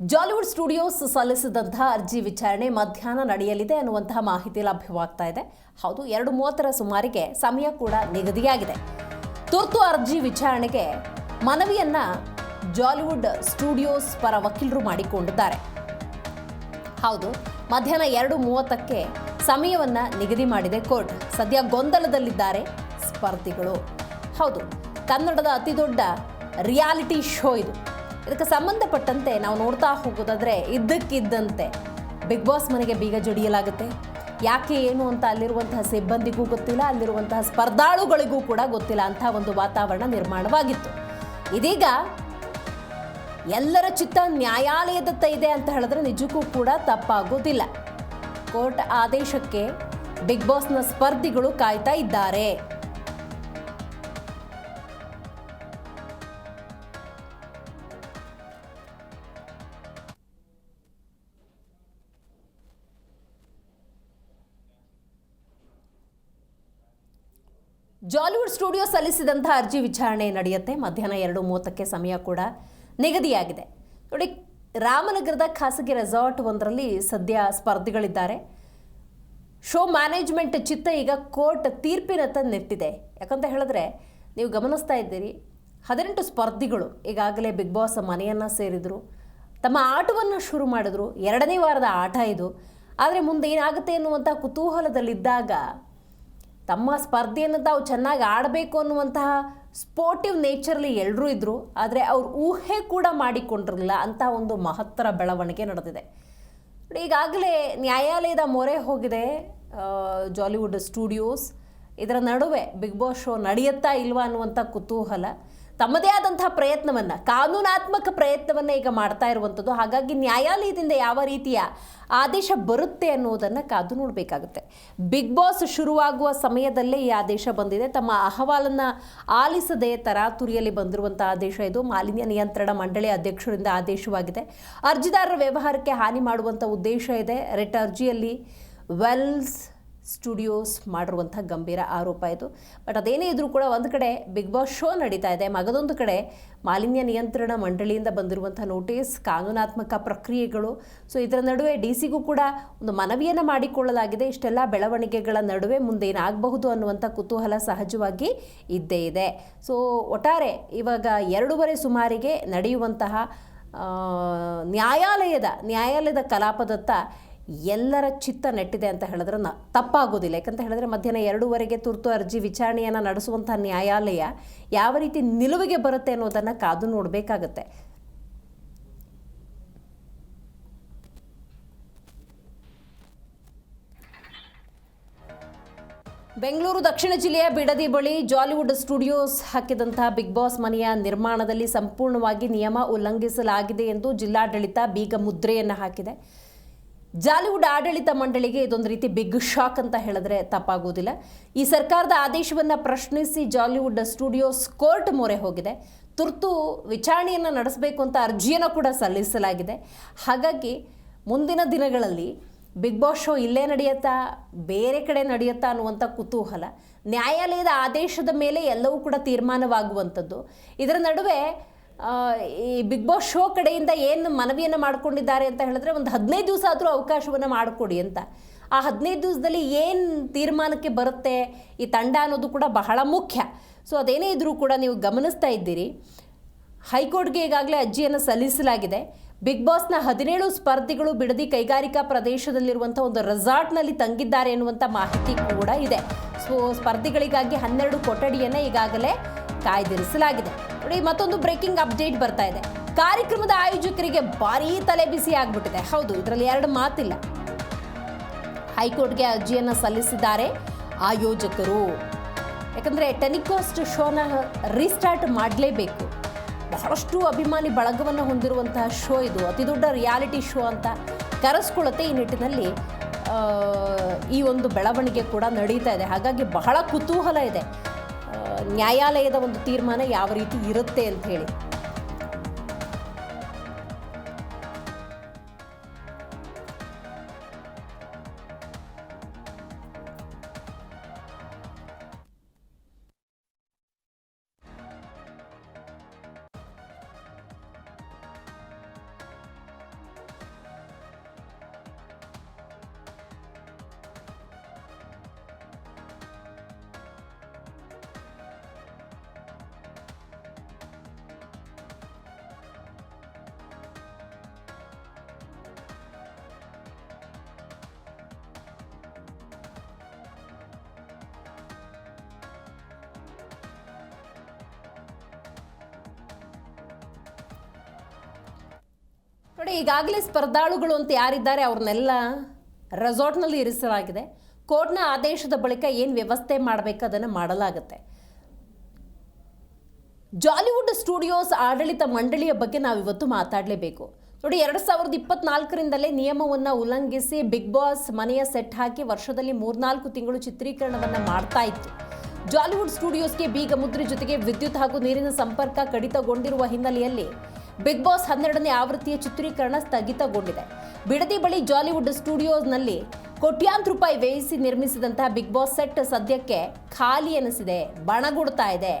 Jollywood studios ಸಲ್ಲಿಸಿದಂತಹ ಅರ್ಜಿ ವಿಚಾರಣೆ ಮಧ್ಯಾಹ್ನ ನಡೆಯಲಿದೆ ಅನ್ನುವಂತಹ ಮಾಹಿತಿ ಲಭ್ಯವಾಗ್ತಾ ಇದೆ. ಹೌದು, ಎರಡು ಮೂವತ್ತರ ಸುಮಾರಿಗೆ ಸಮಯ ಕೂಡ ನಿಗದಿಯಾಗಿದೆ. ತುರ್ತು ಅರ್ಜಿ ವಿಚಾರಣೆಗೆ ಮನವಿಯನ್ನ ಜಾಲಿವುಡ್ ಸ್ಟುಡಿಯೋಸ್ ಪರ ವಕೀಲರು ಮಾಡಿಕೊಂಡಿದ್ದಾರೆ. ಹೌದು, ಮಧ್ಯಾಹ್ನ ಎರಡು ಮೂವತ್ತಕ್ಕೆ ಸಮಯವನ್ನ ನಿಗದಿ ಮಾಡಿದೆ ಕೋರ್ಟ್. ಸದ್ಯ ಗೊಂದಲದಲ್ಲಿದ್ದಾರೆ ಸ್ಪರ್ಧಿಗಳು. ಹೌದು, ಕನ್ನಡದ ಅತಿ ದೊಡ್ಡ ರಿಯಾಲಿಟಿ ಶೋ ಇದು. ಇದಕ್ಕೆ ಸಂಬಂಧಪಟ್ಟಂತೆ ನಾವು ನೋಡ್ತಾ ಹೋಗೋದಾದರೆ ಇದ್ದಕ್ಕಿದ್ದಂತೆ ಬಿಗ್ ಬಾಸ್ ಮನೆಗೆ ಬೀಗ ಜಡಿಯಲಾಗುತ್ತೆ. ಯಾಕೆ ಏನು ಅಂತ ಅಲ್ಲಿರುವಂತಹ ಸಿಬ್ಬಂದಿಗೂ ಗೊತ್ತಿಲ್ಲ, ಅಲ್ಲಿರುವಂತಹ ಸ್ಪರ್ಧಾಳುಗಳಿಗೂ ಕೂಡ ಗೊತ್ತಿಲ್ಲ ಅಂತಹ ಒಂದು ವಾತಾವರಣ ನಿರ್ಮಾಣವಾಗಿತ್ತು. ಇದೀಗ ಎಲ್ಲರ ಚಿತ್ತ ನ್ಯಾಯಾಲಯದತ್ತ ಇದೆ ಅಂತ ಹೇಳಿದ್ರೆ ನಿಜಕ್ಕೂ ಕೂಡ ತಪ್ಪಾಗೋದಿಲ್ಲ. ಕೋರ್ಟ್ ಆದೇಶಕ್ಕೆ ಬಿಗ್ ಬಾಸ್ನ ಸ್ಪರ್ಧಿಗಳು ಕಾಯ್ತಾ ಇದ್ದಾರೆ. ಸ್ಟುಡಿಯೋ ಸಲ್ಲಿಸಿದಂತಹ ಅರ್ಜಿ ವಿಚಾರಣೆ ನಡೆಯುತ್ತೆ. ಮಧ್ಯಾಹ್ನ ಎರಡು ಮೂವತ್ತಕ್ಕೆ ಸಮಯ ಕೂಡ ನಿಗದಿಯಾಗಿದೆ. ನೋಡಿ, ರಾಮನಗರದ ಖಾಸಗಿ ರೆಸಾರ್ಟ್ ಒಂದರಲ್ಲಿ ಸದ್ಯ ಸ್ಪರ್ಧಿಗಳಿದ್ದಾರೆ. ಶೋ ಮ್ಯಾನೇಜ್ಮೆಂಟ್ ಚಿತ್ತ ಈಗ ಕೋರ್ಟ್ ತೀರ್ಪಿನತ್ತ ನೆಟ್ಟಿದೆ ಯಾಕಂತ ಹೇಳಿದ್ರೆ, ನೀವು ಗಮನಿಸ್ತಾ ಇದ್ದೀರಿ, ಹದಿನೆಂಟು ಸ್ಪರ್ಧಿಗಳು ಈಗಾಗಲೇ ಬಿಗ್ ಬಾಸ್ ಮನೆಯನ್ನು ಸೇರಿದರು. ತಮ್ಮ ಆಟವನ್ನು ಶುರು ಮಾಡಿದ್ರು. ಎರಡನೇ ವಾರದ ಆಟ ಇದು. ಆದರೆ ಮುಂದೆ ಏನಾಗುತ್ತೆ ಎನ್ನುವಂಥ ಕುತೂಹಲದಲ್ಲಿದ್ದಾಗ ತಮ್ಮ ಸ್ಪರ್ಧೆಯನ್ನು ತಾವು ಚೆನ್ನಾಗಿ ಆಡಬೇಕು ಅನ್ನುವಂತಹ ಸ್ಪೋರ್ಟಿವ್ ನೇಚರ್ಲಿ ಎಲ್ಲರೂ ಇದ್ದರು ಆದರೆ ಅವ್ರು ಊಹೆ ಕೂಡ ಮಾಡಿಕೊಂಡಿರಲಿಲ್ಲ ಅಂತಹ ಒಂದು ಮಹತ್ತರ ಬೆಳವಣಿಗೆ ನಡೆದಿದೆ. ನೋಡಿ, ಈಗಾಗಲೇ ನ್ಯಾಯಾಲಯದ ಮೊರೆ ಹೋಗಿದೆ ಜಾಲಿವುಡ್ ಸ್ಟುಡಿಯೋಸ್ ಇದರ ನಡುವೆ ಬಿಗ್ ಬಾಸ್ ಶೋ ನಡೆಯುತ್ತಾ ಇಲ್ವಾ ಅನ್ನುವಂಥ ಕುತೂಹಲ. ತಮ್ಮದೇ ಆದಂತಹ ಪ್ರಯತ್ನವನ್ನು, ಕಾನೂನಾತ್ಮಕ ಪ್ರಯತ್ನವನ್ನು ಈಗ ಮಾಡ್ತಾ ಇರುವಂಥದ್ದು ಹಾಗಾಗಿ ನ್ಯಾಯಾಲಯದಿಂದ ಯಾವ ರೀತಿಯ ಆದೇಶ ಬರುತ್ತೆ ಅನ್ನೋದನ್ನು ಕಾದು ನೋಡಬೇಕಾಗುತ್ತೆ. ಬಿಗ್ ಬಾಸ್ ಶುರುವಾಗುವ ಸಮಯದಲ್ಲೇ ಈ ಆದೇಶ ಬಂದಿದೆ. ತಮ್ಮ ಅಹವಾಲನ್ನು ಆಲಿಸದೆ ತರಾತುರಿಯಲ್ಲಿ ಬಂದಿರುವಂಥ ಆದೇಶ ಇದು. ಮಾಲಿನ್ಯ ನಿಯಂತ್ರಣ ಮಂಡಳಿ ಅಧ್ಯಕ್ಷರಿಂದ ಆದೇಶವಾಗಿದೆ. ಅರ್ಜಿದಾರರ ವ್ಯವಹಾರಕ್ಕೆ ಹಾನಿ ಮಾಡುವಂಥ ಉದ್ದೇಶ ಇದೆ. ರೆಟ್ ಅರ್ಜಿಯಲ್ಲಿ ವೆಲ್ಸ್ ಸ್ಟುಡಿಯೋಸ್ ಮಾಡಿರುವಂಥ ಗಂಭೀರ ಆರೋಪ ಇದು. ಬಟ್ ಅದೇನೇ ಇದ್ರೂ ಕೂಡ ಒಂದು ಕಡೆ ಬಿಗ್ ಬಾಸ್ ಶೋ ನಡೀತಾ ಇದೆ. ಮಗದೊಂದು ಕಡೆ ಮಾಲಿನ್ಯ ನಿಯಂತ್ರಣ ಮಂಡಳಿಯಿಂದ ಬಂದಿರುವಂಥ ನೋಟಿಸ್ ಕಾನೂನಾತ್ಮಕ ಪ್ರಕ್ರಿಯೆಗಳು. ಸೊ ಇದರ ನಡುವೆ ಡಿ ಸಿಗೂ ಕೂಡ ಒಂದು ಮನವಿಯನ್ನು ಮಾಡಿಕೊಳ್ಳಲಾಗಿದೆ. ಇಷ್ಟೆಲ್ಲ ಬೆಳವಣಿಗೆಗಳ ನಡುವೆ ಮುಂದೆ ಏನಾಗಬಹುದು ಅನ್ನುವಂಥ ಕುತೂಹಲ ಸಹಜವಾಗಿ ಇದ್ದೇ ಇದೆ. ಸೊ ಒಟ್ಟಾರೆ ಇವಾಗ ಎರಡೂವರೆ ಸುಮಾರಿಗೆ ನಡೆಯುವಂತಹ ನ್ಯಾಯಾಲಯದ ನ್ಯಾಯಾಲಯದ ಕಲಾಪದತ್ತ ಎಲ್ಲರ ಚಿತ್ತ ನೆಟ್ಟಿದೆ ಅಂತ ಹೇಳಿದ್ರೆ ನ ತಪ್ಪಾಗೋದಿಲ್ಲ. ಯಾಕಂತ ಹೇಳಿದ್ರೆ ಮಧ್ಯಾಹ್ನ ಎರಡೂವರೆಗೆ ತುರ್ತು ಅರ್ಜಿ ವಿಚಾರಣೆಯನ್ನು ನಡೆಸುವಂಥ ನ್ಯಾಯಾಲಯ ಯಾವ ರೀತಿ ನಿಲುವಿಗೆ ಬರುತ್ತೆ ಅನ್ನೋದನ್ನು ಕಾದು ನೋಡಬೇಕಾಗತ್ತೆ. ಬೆಂಗಳೂರು ದಕ್ಷಿಣ ಜಿಲ್ಲೆಯ ಬಿಡದಿ ಬಳಿ ಜಾಲಿವುಡ್ ಸ್ಟುಡಿಯೋಸ್ ಹಾಕಿದಂತಹ ಬಿಗ್ ಬಾಸ್ ಮನೆಯ ನಿರ್ಮಾಣದಲ್ಲಿ ಸಂಪೂರ್ಣವಾಗಿ ನಿಯಮ ಉಲ್ಲಂಘಿಸಲಾಗಿದೆ ಎಂದು ಜಿಲ್ಲಾಡಳಿತ ಬೀಗ ಮುದ್ರೆಯನ್ನು ಹಾಕಿದೆ. ಜಾಲಿವುಡ್ ಆಡಳಿತ ಮಂಡಳಿಗೆ ಇದೊಂದು ರೀತಿ ಬಿಗ್ ಶಾಕ್ ಅಂತ ಹೇಳಿದ್ರೆ ತಪ್ಪಾಗುವುದಿಲ್ಲ. ಈ ಸರ್ಕಾರದ ಆದೇಶವನ್ನು ಪ್ರಶ್ನಿಸಿ ಜಾಲಿವುಡ್ ಸ್ಟುಡಿಯೋಸ್ ಕೋರ್ಟ್ ಮೊರೆ ಹೋಗಿದೆ. ತುರ್ತು ವಿಚಾರಣೆಯನ್ನು ನಡೆಸಬೇಕು ಅಂತ ಅರ್ಜಿಯನ್ನು ಕೂಡ ಸಲ್ಲಿಸಲಾಗಿದೆ. ಹಾಗಾಗಿ ಮುಂದಿನ ದಿನಗಳಲ್ಲಿ ಬಿಗ್ ಬಾಸ್ ಶೋ ಇಲ್ಲೇ ನಡೆಯುತ್ತಾ, ಬೇರೆ ಕಡೆ ನಡೆಯುತ್ತಾ ಅನ್ನುವಂಥ ಕುತೂಹಲ. ನ್ಯಾಯಾಲಯದ ಆದೇಶದ ಮೇಲೆ ಎಲ್ಲವೂ ಕೂಡ ತೀರ್ಮಾನವಾಗುವಂಥದ್ದು. ಇದರ ನಡುವೆ ಈ ಬಿಗ್ ಬಾಸ್ ಶೋ ಕಡೆಯಿಂದ ಏನು ಮನವಿಯನ್ನು ಮಾಡ್ಕೊಂಡಿದ್ದಾರೆ ಅಂತ ಹೇಳಿದ್ರೆ ಒಂದು ಹದಿನೈದು ದಿವಸ ಆದರೂ ಅವಕಾಶವನ್ನು ಮಾಡಿಕೊಡಿ ಅಂತ. ಆ ಹದಿನೈದು ದಿವಸದಲ್ಲಿ ಏನು ತೀರ್ಮಾನಕ್ಕೆ ಬರುತ್ತೆ? ಈ ತಂಡ ಅನ್ನೋದು ಕೂಡ ಬಹಳ ಮುಖ್ಯ. ಸೊ ಅದೇನೇ ಇದ್ರೂ ಕೂಡ ನೀವು ಗಮನಿಸ್ತಾ ಇದ್ದೀರಿ. ಹೈಕೋರ್ಟ್ಗೆ ಈಗಾಗಲೇ ಅರ್ಜಿಯನ್ನು ಸಲ್ಲಿಸಲಾಗಿದೆ. ಬಿಗ್ ಬಾಸ್ನ ಹದಿನೇಳು ಸ್ಪರ್ಧಿಗಳು ಬಿಡದಿ ಕೈಗಾರಿಕಾ ಪ್ರದೇಶದಲ್ಲಿರುವಂಥ ಒಂದು ರೆಸಾರ್ಟ್ನಲ್ಲಿ ತಂಗಿದ್ದಾರೆ ಎನ್ನುವಂಥ ಮಾಹಿತಿ ಕೂಡ ಇದೆ. ಸೊ ಸ್ಪರ್ಧಿಗಳಿಗಾಗಿ ಹನ್ನೆರಡು ಕೊಠಡಿಯನ್ನು ಈಗಾಗಲೇ ಕಾಯ್ದಿರಿಸಲಾಗಿದೆ. ನೋಡಿ, ಮತ್ತೊಂದು ಬ್ರೇಕಿಂಗ್ ಅಪ್ಡೇಟ್ ಬರ್ತಾ ಇದೆ. ಕಾರ್ಯಕ್ರಮದ ಆಯೋಜಕರಿಗೆ ಭಾರೀ ತಲೆ ಬಿಸಿ ಆಗ್ಬಿಟ್ಟಿದೆ. ಹೌದು, ಇದರಲ್ಲಿ ಎರಡು ಮಾತಿಲ್ಲ. ಹೈಕೋರ್ಟ್ಗೆ ಅರ್ಜಿಯನ್ನು ಸಲ್ಲಿಸಿದ್ದಾರೆ ಆಯೋಜಕರು. ಯಾಕಂದರೆ ಟೆಲಿಕಾಸ್ಟ್ ಶೋನ ರೀಸ್ಟಾರ್ಟ್ ಮಾಡಲೇಬೇಕು. ಬಹಳಷ್ಟು ಅಭಿಮಾನಿ ಬಳಗವನ್ನು ಹೊಂದಿರುವಂತಹ ಶೋ ಇದು. ಅತಿ ದೊಡ್ಡ ರಿಯಾಲಿಟಿ ಶೋ ಅಂತ ಕರೆಸ್ಕೊಳ್ಳುತ್ತೆ ಈ ನಿಟ್ಟಿನಲ್ಲಿ. ಈ ಒಂದು ಬೆಳವಣಿಗೆ ಕೂಡ ನಡೀತಾ ಇದೆ. ಹಾಗಾಗಿ ಬಹಳ ಕುತೂಹಲ ಇದೆ. ನ್ಯಾಯಾಲಯದ ಒಂದು ತೀರ್ಮಾನ ಯಾವ ರೀತಿ ಇರುತ್ತೆ ಅಂತ ಹೇಳಿ. ನೋಡಿ, ಈಗಾಗಲೇ ಸ್ಪರ್ಧಾಳುಗಳು ಅಂತ ಯಾರಿದ್ದಾರೆ ಅವ್ರನ್ನೆಲ್ಲ ರೆಸಾರ್ಟ್ನಲ್ಲಿ ಇರಿಸಲಾಗಿದೆ. ಕೋರ್ಟ್ನ ಆದೇಶದ ಬಳಿಕ ಏನು ವ್ಯವಸ್ಥೆ ಮಾಡಬೇಕು ಅದನ್ನು ಮಾಡಲಾಗುತ್ತೆ. ಜಾಲಿವುಡ್ ಸ್ಟುಡಿಯೋಸ್ ಆಡಳಿತ ಮಂಡಳಿಯ ಬಗ್ಗೆ ನಾವು ಇವತ್ತು ಮಾತಾಡಲೇಬೇಕು. ನೋಡಿ, ಎರಡು ಸಾವಿರದ ಇಪ್ಪತ್ನಾಲ್ಕರಿಂದಲೇ ನಿಯಮವನ್ನು ಉಲ್ಲಂಘಿಸಿ ಬಿಗ್ ಬಾಸ್ ಮನೆಯ ಸೆಟ್ ಹಾಕಿ ವರ್ಷದಲ್ಲಿ ಮೂರ್ನಾಲ್ಕು ತಿಂಗಳು ಚಿತ್ರೀಕರಣವನ್ನು ಮಾಡ್ತಾ ಇತ್ತು. ಜಾಲಿವುಡ್ ಸ್ಟುಡಿಯೋಸ್ಗೆ ಬೀಗ ಮುದ್ರೆ ಜೊತೆಗೆ ವಿದ್ಯುತ್ ಹಾಗೂ ನೀರಿನ ಸಂಪರ್ಕ ಕಡಿತಗೊಂಡಿರುವ ಹಿನ್ನೆಲೆಯಲ್ಲಿ ಬಿಗ್ ಬಾಸ್ ಹನ್ನೆರಡನೇ ಆವೃತ್ತಿಯ ಚಿತ್ರೀಕರಣ ಸ್ಥಗಿತಗೊಂಡಿದೆ. ಬಿಡದಿ ಬಳಿ ಜಾಲಿವುಡ್ ಸ್ಟುಡಿಯೋಸ್ನಲ್ಲಿ ಕೋಟ್ಯಾಂತರ ರೂಪಾಯಿ ವ್ಯಯಿಸಿ ನಿರ್ಮಿಸಿದಂತಹ ಬಿಗ್ ಬಾಸ್ ಸೆಟ್ ಸದ್ಯಕ್ಕೆ ಖಾಲಿ ಎನಿಸಿದೆ, ಬಣಗುಡ್ತಾ ಇದೆ.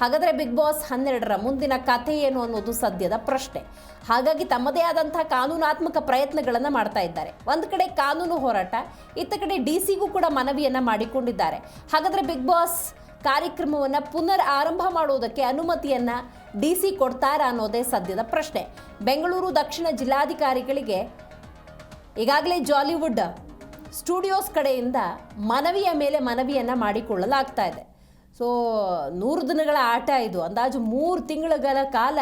ಹಾಗಾದರೆ ಬಿಗ್ ಬಾಸ್ ಹನ್ನೆರಡರ ಮುಂದಿನ ಕಥೆ ಏನು ಅನ್ನೋದು ಸದ್ಯದ ಪ್ರಶ್ನೆ. ಹಾಗಾಗಿ ತಮ್ಮದೇ ಆದಂತಹ ಕಾನೂನಾತ್ಮಕ ಪ್ರಯತ್ನಗಳನ್ನು ಮಾಡ್ತಾ ಇದ್ದಾರೆ. ಒಂದು ಕಡೆ ಕಾನೂನು ಹೋರಾಟ, ಇತ್ತ ಕಡೆ ಡಿ ಸಿಗೂ ಕೂಡ ಮನವಿಯನ್ನು ಮಾಡಿಕೊಂಡಿದ್ದಾರೆ. ಹಾಗಾದರೆ ಬಿಗ್ ಬಾಸ್ ಕಾರ್ಯಕ್ರಮವನ್ನು ಪುನರ್ ಆರಂಭ ಮಾಡುವುದಕ್ಕೆ ಅನುಮತಿಯನ್ನ ಡಿ ಸಿ ಕೊಡ್ತಾರಾ ಅನ್ನೋದೇ ಸದ್ಯದ ಪ್ರಶ್ನೆ. ಬೆಂಗಳೂರು ದಕ್ಷಿಣ ಜಿಲ್ಲಾಧಿಕಾರಿಗಳಿಗೆ ಈಗಾಗಲೇ ಜಾಲಿವುಡ್ ಸ್ಟುಡಿಯೋಸ್ ಕಡೆಯಿಂದ ಮನವಿಯ ಮೇಲೆ ಮನವಿಯನ್ನು ಮಾಡಿಕೊಳ್ಳಲಾಗ್ತಾ ಇದೆ. ಸೊ, ನೂರು ದಿನಗಳ ಆಟ ಇದು. ಅಂದಾಜು ಮೂರು ತಿಂಗಳ ಕಾಲ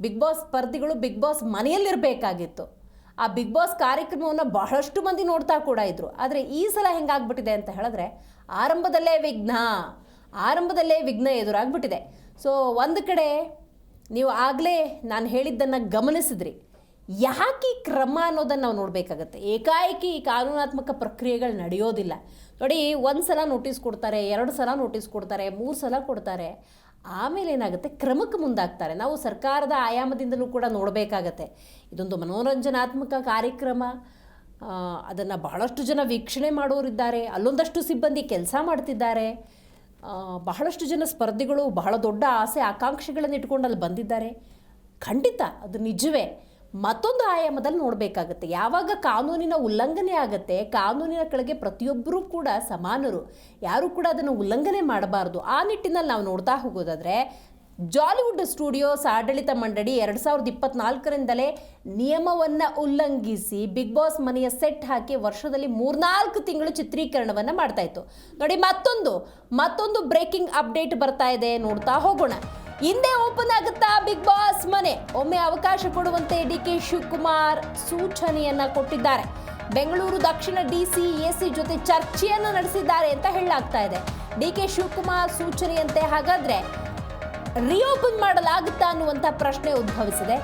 ಬಿಗ್ ಬಾಸ್ ಸ್ಪರ್ಧಿಗಳು ಬಿಗ್ ಬಾಸ್ ಮನೆಯಲ್ಲಿರಬೇಕಾಗಿತ್ತು. ಆ ಬಿಗ್ ಬಾಸ್ ಕಾರ್ಯಕ್ರಮವನ್ನು ಬಹಳಷ್ಟು ಮಂದಿ ನೋಡ್ತಾ ಕೂಡ ಇದ್ರು. ಆದರೆ ಈ ಸಲ ಹೆಂಗಾಗ್ಬಿಟ್ಟಿದೆ ಅಂತ ಹೇಳಿದ್ರೆ, ಆರಂಭದಲ್ಲೇ ವಿಘ್ನ. ಆರಂಭದಲ್ಲೇ ವಿಘ್ನ ಎದುರಾಗ್ಬಿಟ್ಟಿದೆ. ಸೊ ಒಂದು ಕಡೆ ನೀವು ಆಗಲೇ ನಾನು ಹೇಳಿದ್ದನ್ನು ಗಮನಿಸಿದ್ರಿ. ಯಾಕೆ ಕ್ರಮ ಅನ್ನೋದನ್ನು ನಾವು ನೋಡಬೇಕಾಗತ್ತೆ? ಏಕಾಏಕಿ ಕಾನೂನಾತ್ಮಕ ಪ್ರಕ್ರಿಯೆಗಳು ನಡೆಯೋದಿಲ್ಲ. ನೋಡಿ, ಒಂದು ಸಲ ನೋಟಿಸ್ ಕೊಡ್ತಾರೆ, ಎರಡು ಸಲ ನೋಟಿಸ್ ಕೊಡ್ತಾರೆ, ಮೂರು ಸಲ ಕೊಡ್ತಾರೆ. ಆಮೇಲೆ ಏನಾಗುತ್ತೆ? ಕ್ರಮಕ್ಕೆ ಮುಂದಾಗ್ತಾರೆ. ನಾವು ಸರ್ಕಾರದ ಆಯಾಮದಿಂದಲೂ ಕೂಡ ನೋಡಬೇಕಾಗತ್ತೆ. ಇದೊಂದು ಮನೋರಂಜನಾತ್ಮಕ ಕಾರ್ಯಕ್ರಮ. ಅದನ್ನು ಬಹಳಷ್ಟು ಜನ ವೀಕ್ಷಣೆ ಮಾಡೋರಿದ್ದಾರೆ. ಅಲ್ಲೊಂದಷ್ಟು ಸಿಬ್ಬಂದಿ ಕೆಲಸ ಮಾಡ್ತಿದ್ದಾರೆ. ಬಹಳಷ್ಟು ಜನ ಸ್ಪರ್ಧಿಗಳು ಬಹಳ ದೊಡ್ಡ ಆಸೆ, ಆಕಾಂಕ್ಷೆಗಳನ್ನು ಇಟ್ಕೊಂಡು ಅಲ್ಲಿ ಬಂದಿದ್ದಾರೆ. ಖಂಡಿತ ಅದು ನಿಜವೇ. ಮತ್ತೊಂದು ಆಯಾಮದಲ್ಲಿ ನೋಡಬೇಕಾಗತ್ತೆ. ಯಾವಾಗ ಕಾನೂನಿನ ಉಲ್ಲಂಘನೆ ಆಗುತ್ತೆ, ಕಾನೂನಿನ ಕೆಳಗೆ ಪ್ರತಿಯೊಬ್ಬರೂ ಕೂಡ ಸಮಾನರು. ಯಾರು ಕೂಡ ಅದನ್ನು ಉಲ್ಲಂಘನೆ ಮಾಡಬಾರ್ದು. ಆ ನಿಟ್ಟಿನಲ್ಲಿ ನಾವು ನೋಡ್ತಾ ಹೋಗೋದಾದರೆ ಜಾಲಿವುಡ್ ಸ್ಟುಡಿಯೋಸ್ ಆಡಳಿತ ಮಂಡಳಿ ಎರಡು ಸಾವಿರದ ಇಪ್ಪತ್ನಾಲ್ಕರಿಂದಲೇ ನಿಯಮವನ್ನು ಉಲ್ಲಂಘಿಸಿ ಬಿಗ್ ಬಾಸ್ ಮನೆಯ ಸೆಟ್ ಹಾಕಿ ವರ್ಷದಲ್ಲಿ ಮೂರ್ನಾಲ್ಕು ತಿಂಗಳು ಚಿತ್ರೀಕರಣವನ್ನು ಮಾಡ್ತಾ ಇತ್ತು. ನೋಡಿ, ಮತ್ತೊಂದು ಮತ್ತೊಂದು ಬ್ರೇಕಿಂಗ್ ಅಪ್ಡೇಟ್ ಬರ್ತಾ ಇದೆ. ನೋಡ್ತಾ ಹೋಗೋಣ. ಹಿಂದೆ ಓಪನ್ ಆಗುತ್ತಾ ಬಿಗ್ ಬಾಸ್ ಮನೆ. ಒಮ್ಮೆ ಅವಕಾಶ ಕೊಡುವಂತೆ ಡಿ ಕೆ ಶಿವಕುಮಾರ್ ಸೂಚನೆಯನ್ನ ಕೊಟ್ಟಿದ್ದಾರೆ. ಬೆಂಗಳೂರು ದಕ್ಷಿಣ ಡಿಸಿ ಸಿ ಜೊತೆ ಚರ್ಚೆಯನ್ನು ನಡೆಸಿದ್ದಾರೆ ಅಂತ ಹೇಳಲಾಗ್ತಾ ಇದೆ. ಡಿ ಕೆ ಶಿವಕುಮಾರ್ ಸೂಚನೆಯಂತೆ ಹಾಗಾದ್ರೆ ರಿಓಪನ್ ಮಾಡಲಾಗುತ್ತಾ ಅನ್ನುವಂಥ ಪ್ರಶ್ನೆ ಉದ್ಭವಿಸಿದೆ.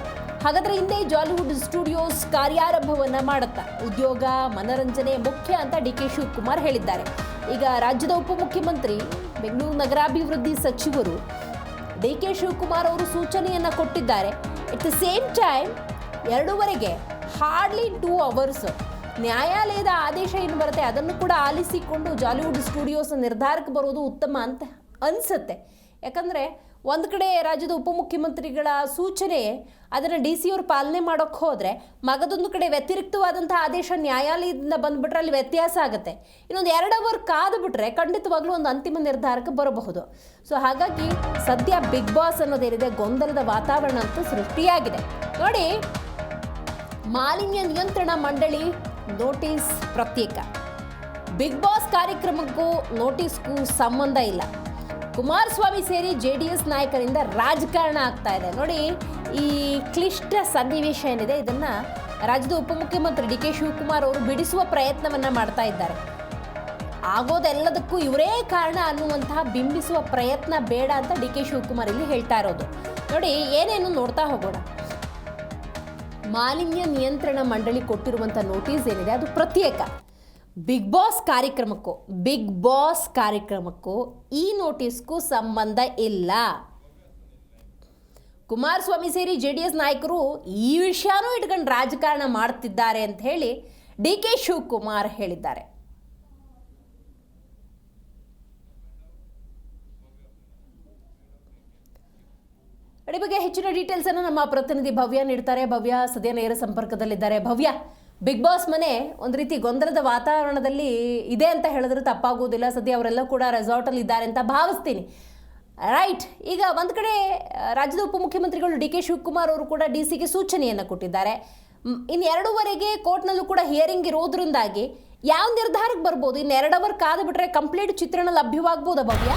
ಹಾಗಾದ್ರೆ ಹಿಂದೆ ಜಾಲಿವುಡ್ ಸ್ಟುಡಿಯೋಸ್ ಕಾರ್ಯಾರಂಭವನ್ನ ಮಾಡುತ್ತಾ ಉದ್ಯೋಗ, ಮನರಂಜನೆ ಮುಖ್ಯ ಅಂತ ಡಿ ಕೆ ಶಿವಕುಮಾರ್ ಹೇಳಿದ್ದಾರೆ. ಈಗ ರಾಜ್ಯದ ಉಪಮುಖ್ಯಮಂತ್ರಿ, ಬೆಂಗಳೂರು ನಗರಾಭಿವೃದ್ಧಿ ಸಚಿವರು ಡಿ ಕೆ ಶಿವಕುಮಾರ್ ಅವರು ಸೂಚನೆಯನ್ನ ಕೊಟ್ಟಿದ್ದಾರೆ. ಎಟ್ ದ ಸೇಮ್ ಟೈಮ್ ಎರಡೂವರೆಗೆ ಹಾರ್ಡ್ಲಿ ಟೂ ಅವರ್ಸ್ ನ್ಯಾಯಾಲಯದ ಆದೇಶ ಏನು ಬರುತ್ತೆ ಅದನ್ನು ಕೂಡ ಆಲಿಸಿಕೊಂಡು ಜಾಲಿವುಡ್ ಸ್ಟುಡಿಯೋಸ್ ನಿರ್ಧಾರಕ್ಕೆ ಬರೋದು ಉತ್ತಮ ಅಂತ ಅನಿಸುತ್ತೆ. ಯಾಕಂದರೆ ಒಂದು ಕಡೆ ರಾಜ್ಯದ ಉಪಮುಖ್ಯಮಂತ್ರಿಗಳ ಸೂಚನೆ, ಅದನ್ನು ಡಿ ಸಿ ಅವರು ಪಾಲನೆ ಮಾಡೋಕ್ಕೆ ಹೋದರೆ ಮಗದೊಂದು ಕಡೆ ವ್ಯತಿರಿಕ್ತವಾದಂಥ ಆದೇಶ ನ್ಯಾಯಾಲಯದಿಂದ ಬಂದುಬಿಟ್ರೆ ಅಲ್ಲಿ ವ್ಯತ್ಯಾಸ ಆಗುತ್ತೆ. ಇನ್ನೊಂದು ಎರಡು ಅವರ್ ಕಾದು ಬಿಟ್ರೆ ಖಂಡಿತವಾಗ್ಲೂ ಒಂದು ಅಂತಿಮ ನಿರ್ಧಾರಕ್ಕೆ ಬರಬಹುದು. ಸೊ ಹಾಗಾಗಿ ಸದ್ಯ ಬಿಗ್ ಬಾಸ್ ಅನ್ನೋದೇನಿದೆ ಗೊಂದಲದ ವಾತಾವರಣ ಅಂತೂ ಸೃಷ್ಟಿಯಾಗಿದೆ. ನೋಡಿ, ಮಾಲಿನ್ಯ ನಿಯಂತ್ರಣ ಮಂಡಳಿ ನೋಟಿಸ್ ಪ್ರತ್ಯೇಕ. ಬಿಗ್ ಬಾಸ್ ಕಾರ್ಯಕ್ರಮಕ್ಕೂ ನೋಟಿಸ್ಗೂ ಸಂಬಂಧ ಇಲ್ಲ. ಕುಮಾರಸ್ವಾಮಿ ಸೇರಿ ಜೆ ಡಿ ಎಸ್ ನಾಯಕರಿಂದ ರಾಜಕಾರಣ ಆಗ್ತಾ ಇದೆ. ನೋಡಿ, ಈ ಕ್ಲಿಷ್ಟ ಸನ್ನಿವೇಶ ಏನಿದೆ, ಇದನ್ನ ರಾಜ್ಯದ ಉಪಮುಖ್ಯಮಂತ್ರಿ ಡಿ ಕೆ ಶಿವಕುಮಾರ್ ಅವರು ಬಿಡಿಸುವ ಪ್ರಯತ್ನವನ್ನ ಮಾಡ್ತಾ ಇದ್ದಾರೆ. ಆಗೋದೆಲ್ಲದಕ್ಕೂ ಇವರೇ ಕಾರಣ ಅನ್ನುವಂತಹ ಬಿಂಬಿಸುವ ಪ್ರಯತ್ನ ಬೇಡ ಅಂತ ಡಿ ಕೆ ಶಿವಕುಮಾರ್ ಇಲ್ಲಿ ಹೇಳ್ತಾ ಇರೋದು. ನೋಡಿ, ಏನೇನು ನೋಡ್ತಾ ಹೋಗೋಣ. ಮಾಲಿನ್ಯ ನಿಯಂತ್ರಣ ಮಂಡಳಿ ಕೊಟ್ಟಿರುವಂಥ ನೋಟಿಸ್ ಏನಿದೆ, ಅದು ಪ್ರತ್ಯೇಕ. ಬಿಗ್ ಬಾಸ್ ಕಾರ್ಯಕ್ರಮಕ್ಕೂ ಬಿಗ್ ಬಾಸ್ ಕಾರ್ಯಕ್ರಮಕ್ಕೂ ಈ ನೋಟಿಸ್ಗೂ ಸಂಬಂಧ ಇಲ್ಲ. ಕುಮಾರಸ್ವಾಮಿ ಸೇರಿ ಜೆ ಡಿ ಎಸ್ ನಾಯಕರು ಈ ವಿಷಯನೂ ಇಟ್ಕೊಂಡು ರಾಜಕಾರಣ ಮಾಡ್ತಿದ್ದಾರೆ ಅಂತ ಹೇಳಿ ಡಿ ಕೆ ಶಿವಕುಮಾರ್ ಹೇಳಿದ್ದಾರೆ. ಈ ಬಗ್ಗೆ ಹೆಚ್ಚಿನ ಡೀಟೇಲ್ಸ್ ಅನ್ನು ನಮ್ಮ ಪ್ರತಿನಿಧಿ ಭವ್ಯ ನೀಡ್ತಾರೆ. ಭವ್ಯ, ಸದ್ಯ ನೇರ ಸಂಪರ್ಕದಲ್ಲಿದ್ದಾರೆ. ಭವ್ಯ ಬಿಗ್ ಬಾಸ್ ಮನೆ ಒಂದು ರೀತಿ ಗೊಂದಲದ ವಾತಾವರಣದಲ್ಲಿ ಇದೆ ಅಂತ ಹೇಳಿದ್ರೆ ತಪ್ಪಾಗುವುದಿಲ್ಲ. ಸದ್ಯ ಅವರೆಲ್ಲ ಕೂಡ ರೆಸಾರ್ಟಲ್ಲಿ ಇದ್ದಾರೆ ಅಂತ ಭಾವಿಸ್ತೀನಿ. ರೈಟ್ ಈಗ ಒಂದು ಕಡೆ ರಾಜ್ಯದ ಉಪಮುಖ್ಯಮಂತ್ರಿಗಳು ಡಿ ಕೆ ಶಿವಕುಮಾರ್ ಅವರು ಕೂಡ ಡಿ ಸಿಗೆ ಸೂಚನೆಯನ್ನು ಕೊಟ್ಟಿದ್ದಾರೆ. ಇನ್ನು ಎರಡೂವರೆಗೆ ಕೋರ್ಟ್ನಲ್ಲೂ ಕೂಡ ಹಿಯರಿಂಗ್ ಇರೋದ್ರಿಂದಾಗಿ ಯಾವ ನಿರ್ಧಾರಕ್ಕೆ ಬರ್ಬೋದು? ಇನ್ನು ಎರಡು ಅವರ್ ಕಾದು ಬಿಟ್ರೆ ಕಂಪ್ಲೀಟ್ ಚಿತ್ರಣ ಲಭ್ಯವಾಗ್ಬೋದಾ ಭವ್ಯ?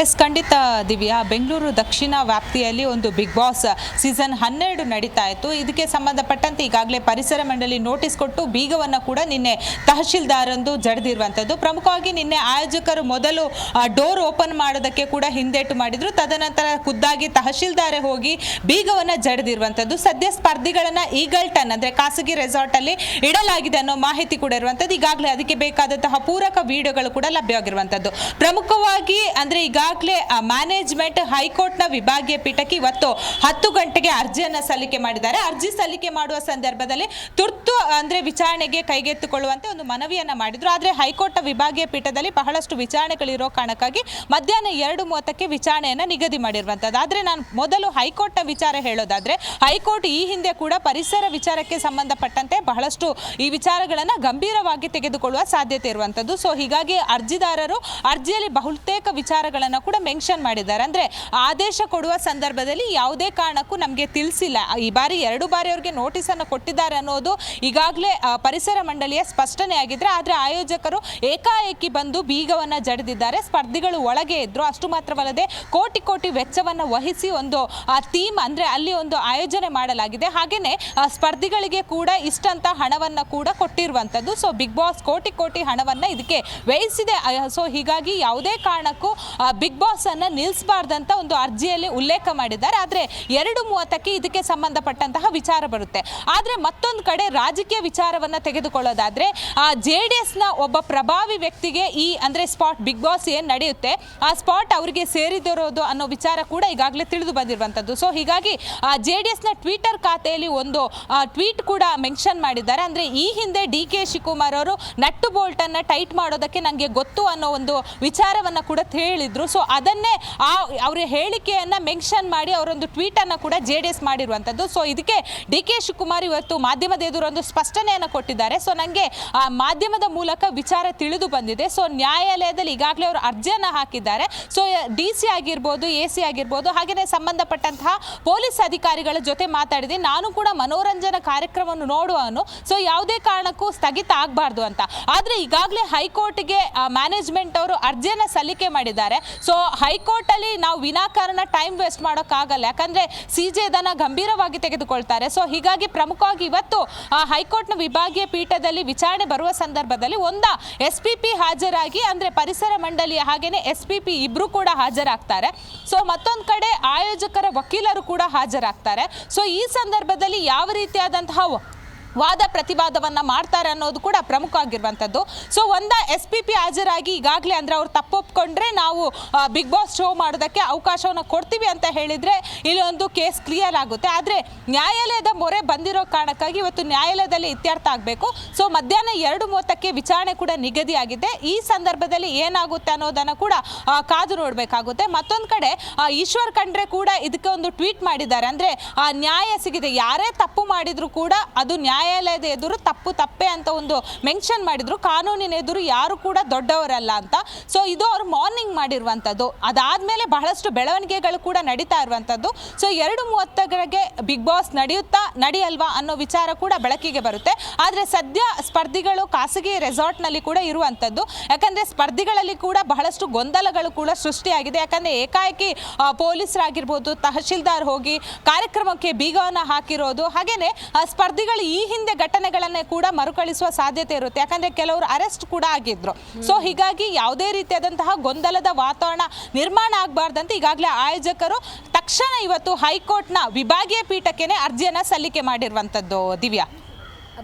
ಎಸ್, ಖಂಡಿತ ದಿವ್ಯಾ. ಬೆಂಗಳೂರು ದಕ್ಷಿಣ ವ್ಯಾಪ್ತಿಯಲ್ಲಿ ಒಂದು ಬಿಗ್ ಬಾಸ್ ಸೀಸನ್ ಹನ್ನೆರಡು ನಡೀತಾ ಇತ್ತು. ಇದಕ್ಕೆ ಸಂಬಂಧಪಟ್ಟಂತೆ ಈಗಾಗಲೇ ಪರಿಸರ ಮಂಡಳಿ ನೋಟಿಸ್ ಕೊಟ್ಟು ಬೀಗವನ್ನು ಕೂಡ ನಿನ್ನೆ ತಹಶೀಲ್ದಾರಂದು ಜಡಿದಿರುವಂಥದ್ದು ಪ್ರಮುಖವಾಗಿ ನಿನ್ನೆ ಆಯೋಜಕರು ಮೊದಲು ಡೋರ್ ಓಪನ್ ಮಾಡೋದಕ್ಕೆ ಕೂಡ ಹಿಂದೇಟು ಮಾಡಿದ್ರು. ತದನಂತರ ಖುದ್ದಾಗಿ ತಹಶೀಲ್ದಾರೆ ಹೋಗಿ ಬೀಗವನ್ನು ಜಡಿದಿರುವಂಥದ್ದು ಸದ್ಯ ಸ್ಪರ್ಧಿಗಳನ್ನು ಈಗಲ್ಟನ್ ಅಂದರೆ ಖಾಸಗಿ ರೆಸಾರ್ಟಲ್ಲಿ ಇಡಲಾಗಿದೆ ಅನ್ನೋ ಮಾಹಿತಿ ಕೂಡ ಇರುವಂಥದ್ದು ಈಗಾಗಲೇ ಅದಕ್ಕೆ ಬೇಕಾದಂತಹ ಪೂರಕ ವಿಡಿಯೋಗಳು ಕೂಡ ಲಭ್ಯವಾಗಿರುವಂಥದ್ದು ಪ್ರಮುಖವಾಗಿ ಅಂದ್ರೆ ಈಗಾಗಲೇ ಮ್ಯಾನೇಜ್ಮೆಂಟ್ ಹೈಕೋರ್ಟ್ನ ವಿಭಾಗೀಯ ಪೀಠಕ್ಕೆ ಇವತ್ತು ಹತ್ತು ಗಂಟೆಗೆ ಅರ್ಜಿಯನ್ನು ಸಲ್ಲಿಕೆ ಮಾಡಿದ್ದಾರೆ. ಅರ್ಜಿ ಸಲ್ಲಿಕೆ ಮಾಡುವ ಸಂದರ್ಭದಲ್ಲಿ ತುರ್ತು, ಅಂದರೆ ವಿಚಾರಣೆಗೆ ಕೈಗೆತ್ತಿಕೊಳ್ಳುವಂತೆ ಒಂದು ಮನವಿಯನ್ನು ಮಾಡಿದರು. ಆದರೆ ಹೈಕೋರ್ಟ್ನ ವಿಭಾಗೀಯ ಪೀಠದಲ್ಲಿ ಬಹಳಷ್ಟು ವಿಚಾರಣೆಗಳಿರೋ ಕಾರಣಕ್ಕಾಗಿ ಮಧ್ಯಾಹ್ನ ಎರಡು ಮೂವತ್ತಕ್ಕೆ ವಿಚಾರಣೆಯನ್ನು ನಿಗದಿ ಮಾಡಿರುವಂಥದ್ದು ಆದರೆ ನಾನು ಮೊದಲು ಹೈಕೋರ್ಟ್ನ ವಿಚಾರ ಹೇಳೋದಾದ್ರೆ, ಹೈಕೋರ್ಟ್ ಈ ಹಿಂದೆ ಕೂಡ ಪರಿಸರ ವಿಚಾರಕ್ಕೆ ಸಂಬಂಧಪಟ್ಟಂತೆ ಬಹಳಷ್ಟು ಈ ವಿಚಾರಗಳನ್ನು ಗಂಭೀರವಾಗಿ ತೆಗೆದುಕೊಳ್ಳುವ ಸಾಧ್ಯತೆ ಇರುವಂಥದ್ದು ಸೊ ಹೀಗಾಗಿ ಅರ್ಜಿದಾರರು ಅರ್ಜಿಯಲ್ಲಿ ಬಹುತೇಕ ವಿಚಾರಗಳನ್ನ ಕೂಡ ಮೆನ್ಷನ್ ಮಾಡಿದ್ದಾರೆ. ಅಂದರೆ ಆದೇಶ ಕೊಡುವ ಸಂದರ್ಭದಲ್ಲಿ ಯಾವುದೇ ಕಾರಣಕ್ಕೂ ನಮಗೆ ತಿಳಿಸಿಲ್ಲ. ಈ ಬಾರಿ ಎರಡು ಬಾರಿ ಅವರಿಗೆ ನೋಟಿಸನ್ನು ಕೊಟ್ಟಿದ್ದಾರೆ ಅನ್ನೋದು ಈಗಾಗಲೇ ಪರಿಸರ ಮಂಡಳಿಯ ಸ್ಪಷ್ಟನೆ ಆಗಿದ್ರೆ ಆದರೆ ಆಯೋಜಕರು ಏಕಾಏಕಿ ಬಂದು ಬೀಗವನ್ನು ಜಡಿದಿದ್ದಾರೆ. ಸ್ಪರ್ಧಿಗಳು ಒಳಗೆ ಇದ್ದರು ಅಷ್ಟು ಮಾತ್ರವಲ್ಲದೆ ಕೋಟಿ ಕೋಟಿ ವೆಚ್ಚವನ್ನು ವಹಿಸಿ ಒಂದು ಥೀಮ್ ಅಂದ್ರೆ ಅಲ್ಲಿ ಒಂದು ಆಯೋಜನೆ ಮಾಡಲಾಗಿದೆ. ಹಾಗೆಯೇ ಆ, ಸ್ಪರ್ಧಿಗಳಿಗೆ ಕೂಡ ಇಷ್ಟಂತ ಹಣವನ್ನು ಕೂಡ ಕೊಟ್ಟಿರುವಂಥದ್ದು. ಸೊ ಬಿಗ್ ಬಾಸ್ ಕೋಟಿ ಕೋಟಿ ಹಣವನ್ನು ಇದಕ್ಕೆ ವ್ಯಯಿಸಿದೆ. ಸೊ ಹೀಗಾಗಿ ಯಾವುದೇ ಕಾರಣಕ್ಕೂ ಬಿಗ್ ಬಾಸ್ ಅನ್ನು ನಿಲ್ಲಿಸಬಾರ್ದಂತ ಒಂದು ಅರ್ಜಿಯಲ್ಲಿ ಉಲ್ಲೇಖ ಮಾಡಿದ್ದಾರೆ. ಆದರೆ ಎರಡು ಮೂವತ್ತಕ್ಕೆ ಇದಕ್ಕೆ ಸಂಬಂಧಪಟ್ಟಂತಹ ವಿಚಾರ ಬರುತ್ತೆ. ಆದರೆ ಮತ್ತೊಂದು ಕಡೆ ರಾಜಕೀಯ ವಿಚಾರವನ್ನ ತೆಗೆದುಕೊಳ್ಳೋದಾದ್ರೆ ಜೆ ಡಿ ಒಬ್ಬ ಪ್ರಭಾವಿ ವ್ಯಕ್ತಿಗೆ ಈ ಅಂದ್ರೆ ಸ್ಪಾಟ್ ಬಿಗ್ ಬಾಸ್ ಏನ್ ನಡೆಯುತ್ತೆ, ಆ ಸ್ಪಾಟ್ ಅವರಿಗೆ ಸೇರಿದಿರೋದು ಅನ್ನೋ ವಿಚಾರ ಕೂಡ ಈಗಾಗಲೇ ತಿಳಿದು ಬಂದಿರುವಂತದ್ದು. ಸೊ ಹೀಗಾಗಿ ಜೆ ಡಿ ಎಸ್ನ ಟ್ವಿಟರ್ ಖಾತೆಯಲ್ಲಿ ಒಂದು ಟ್ವೀಟ್ ಕೂಡ ಮೆನ್ಷನ್ ಮಾಡಿದ್ದಾರೆ. ಅಂದ್ರೆ ಈ ಹಿಂದೆ ಡಿ ಕೆ ಶಿವಕುಮಾರ್ ಅವರು ನಟ್ಟು ಬೋಲ್ಟ್ ಅನ್ನ ಟೈಟ್ ಮಾಡೋದಕ್ಕೆ ನನಗೆ ಗೊತ್ತು ಅನ್ನೋ ಒಂದು ವಿಚಾರವನ್ನ ಕೂಡ ಹೇಳಿದ್ರು. ಸೊ ಅದನ್ನೇ ಆ ಅವರ ಹೇಳಿಕೆಯನ್ನು ಮೆನ್ಷನ್ ಮಾಡಿ ಅವರೊಂದು ಟ್ವೀಟ್ ಅನ್ನ ಕೂಡ ಜೆ ಡಿ ಎಸ್ ಮಾಡಿರುವಂತದ್ದು. ಸೊ ಇದಕ್ಕೆ ಡಿ ಕೆ ಶಿವಕುಮಾರ್ ಇವತ್ತು ಮಾಧ್ಯಮದ ಎದುರೊಂದು ಸ್ಪಷ್ಟನೆಯನ್ನು ಕೊಟ್ಟಿದ್ದಾರೆ. ಸೊ ನನಗೆ ಆ, ಮಾಧ್ಯಮದ ಮೂಲಕ ವಿಚಾರ ತಿಳಿದು ಬಂದಿದೆ. ಸೊ ನ್ಯಾಯಾಲಯದಲ್ಲಿ ಈಗಾಗಲೇ ಅವರು ಅರ್ಜಿಯನ್ನು ಹಾಕಿದ್ದಾರೆ. ಸೊ ಡಿ ಸಿ ಆಗಿರ್ಬೋದು, ಎ ಸಿ ಆಗಿರ್ಬೋದು ಹಾಗೆಯೇ ಸಂಬಂಧಪಟ್ಟಂತಹ ಪೊಲೀಸ್ ಅಧಿಕಾರಿಗಳ ಜೊತೆ ಮಾತಾಡಿದೆ. ನಾನು ಕೂಡ ಮನೋರಂಜನಾ ಕಾರ್ಯಕ್ರಮವನ್ನು ನೋಡುವನು ಸೊ ಯಾವುದೇ ಕಾರಣಕ್ಕೂ ಸ್ಥಗಿತ ಆಗಬಾರ್ದು ಅಂತ. ಆದರೆ ಈಗಾಗಲೇ ಹೈಕೋರ್ಟ್ಗೆ ಮ್ಯಾನೇಜ್ಮೆಂಟ್ ಅವರು ಅರ್ಜಿಯನ್ನ ಸಲ್ಲಿಕೆ ಮಾಡಿದ್ದಾರೆ. ಸೊ ಹೈಕೋರ್ಟ್ ಅಲ್ಲಿ ನಾವು ವಿನಾಕಾರಣ ಟೈಮ್ ವೇಸ್ಟ್ ಮಾಡೋಕ್ಕಾಗಲ್ಲ. ಯಾಕಂದ್ರೆ ಸಿ ಜೆ ಇದನ್ನು ಗಂಭೀರವಾಗಿ ತೆಗೆದುಕೊಳ್ತಾರೆ. ಸೊ ಹೀಗಾಗಿ ಪ್ರಮುಖವಾಗಿ ಇವತ್ತು ಹೈಕೋರ್ಟ್ನ ವಿಭಾಗೀಯ ಪೀಠದಲ್ಲಿ ವಿಚಾರಣೆ ಬರುವ ಸಂದರ್ಭದಲ್ಲಿ ಒಂದ ಎಸ್ ಪಿ ಪಿ ಹಾಜರಾಗಿ, ಅಂದ್ರೆ ಪರಿಸರ ಮಂಡಳಿಯ ಹಾಗೇನೆ ಎಸ್ ಪಿ ಪಿ ಇಬ್ಬರು ಕೂಡ ಹಾಜರಾಗ್ತಾರೆ. ಸೊ ಮತ್ತೊಂದು ಕಡೆ ಆಯೋಜಕರ ವಕೀಲರು ಕೂಡ ಹಾಜರಾಗ್ತಾರೆ. ಸೊ ಈ ಸಂದರ್ಭದಲ್ಲಿ ಯಾವ ರೀತಿಯಾದಂತಹ ವಾದ ಪ್ರತಿವಾದವನ್ನು ಮಾಡ್ತಾರೆ ಅನ್ನೋದು ಕೂಡ ಪ್ರಮುಖ ಆಗಿರುವಂಥದ್ದು. ಸೊ ಒಂದ ಎಸ್ ಪಿ ಪಿ ಹಾಜರಾಗಿ ಈಗಾಗಲೇ ಅಂದರೆ ಅವ್ರು ತಪ್ಪೊಪ್ಕೊಂಡ್ರೆ ನಾವು ಬಿಗ್ ಬಾಸ್ ಶೋ ಮಾಡೋದಕ್ಕೆ ಅವಕಾಶವನ್ನು ಕೊಡ್ತೀವಿ ಅಂತ ಹೇಳಿದರೆ ಇಲ್ಲಿ ಒಂದು ಕೇಸ್ ಕ್ಲಿಯರ್ ಆಗುತ್ತೆ. ಆದರೆ ನ್ಯಾಯಾಲಯದ ಮೊರೆ ಬಂದಿರೋ ಕಾರಣಕ್ಕಾಗಿ ಇವತ್ತು ನ್ಯಾಯಾಲಯದಲ್ಲಿ ಇತ್ಯರ್ಥ ಆಗಬೇಕು. ಸೊ ಮಧ್ಯಾಹ್ನ ಎರಡು ಮೂವತ್ತಕ್ಕೆ ವಿಚಾರಣೆ ಕೂಡ ನಿಗದಿಯಾಗಿದೆ. ಈ ಸಂದರ್ಭದಲ್ಲಿ ಏನಾಗುತ್ತೆ ಅನ್ನೋದನ್ನು ಕೂಡ ಕಾದು ನೋಡಬೇಕಾಗುತ್ತೆ. ಮತ್ತೊಂದು ಕಡೆ ಈಶ್ವರ್ ಖಂಡ್ರೆ ಕೂಡ ಇದಕ್ಕೆ ಒಂದು ಟ್ವೀಟ್ ಮಾಡಿದ್ದಾರೆ. ಅಂದರೆ ನ್ಯಾಯ ಸಿಗಿದೆ. ಯಾರೇ ತಪ್ಪು ಮಾಡಿದರೂ ಕೂಡ ಅದು ನ್ಯಾಯಾಲಯದ ಎದುರು ತಪ್ಪು ತಪ್ಪೆ ಅಂತ ಒಂದು ಮೆನ್ಷನ್ ಮಾಡಿದ್ರು. ಕಾನೂನಿನ ಎದುರು ಯಾರು ಕೂಡ ದೊಡ್ಡವರಲ್ಲ ಅಂತ. ಸೊ ಇದು ಅವರು ಮಾರ್ನಿಂಗ್ ಮಾಡಿರುವಂಥದ್ದು ಅದಾದ್ಮೇಲೆ ಬಹಳಷ್ಟು ಬೆಳವಣಿಗೆಗಳು ಕೂಡ ನಡೀತಾ ಇರುವಂಥದ್ದು ಸೊ ಎರಡು ಮೂವತ್ತರಿಗೆ ಬಿಗ್ ಬಾಸ್ ನಡೆಯುತ್ತಾ, ನಡೆಯಲ್ವಾ ಅನ್ನೋ ವಿಚಾರ ಕೂಡ ಬೆಳಕಿಗೆ ಬರುತ್ತೆ. ಆದರೆ ಸದ್ಯ ಸ್ಪರ್ಧಿಗಳು ಖಾಸಗಿ ರೆಸಾರ್ಟ್ನಲ್ಲಿ ಕೂಡ ಇರುವಂಥದ್ದು ಯಾಕಂದರೆ ಸ್ಪರ್ಧಿಗಳಲ್ಲಿ ಕೂಡ ಬಹಳಷ್ಟು ಗೊಂದಲಗಳು ಕೂಡ ಸೃಷ್ಟಿಯಾಗಿದೆ. ಯಾಕಂದರೆ ಏಕಾಏಕಿ ಪೊಲೀಸರಾಗಿರ್ಬೋದು, ತಹಶೀಲ್ದಾರ್ ಹೋಗಿ ಕಾರ್ಯಕ್ರಮಕ್ಕೆ ಬೀಗವನ್ನು ಹಾಕಿರೋದು. ಹಾಗೆಯೇ ಸ್ಪರ್ಧಿಗಳು ಈ ಹಿಂದೆ ಘಟನೆಗಳನ್ನೇ ಕೂಡ ಮರುಕಳಿಸುವ ಸಾಧ್ಯತೆ ಇರುತ್ತೆ. ಯಾಕಂದ್ರೆ ಕೆಲವರು ಅರೆಸ್ಟ್ ಕೂಡ ಆಗಿದ್ರು. ಸೊ ಹೀಗಾಗಿ ಯಾವುದೇ ರೀತಿಯಾದಂತಹ ಗೊಂದಲದ ವಾತಾವರಣ ನಿರ್ಮಾಣ ಆಗಬಾರ್ದಂತೆ ಈಗಾಗಲೇ ಆಯೋಜಕರು ತಕ್ಷಣ ಇವತ್ತು ಹೈಕೋರ್ಟ್ನ ವಿಭಾಗೀಯ ಪೀಠಕ್ಕೆ ಅರ್ಜಿಯನ್ನು ಸಲ್ಲಿಕೆ ಮಾಡಿರುವಂಥದ್ದು ದಿವ್ಯಾ.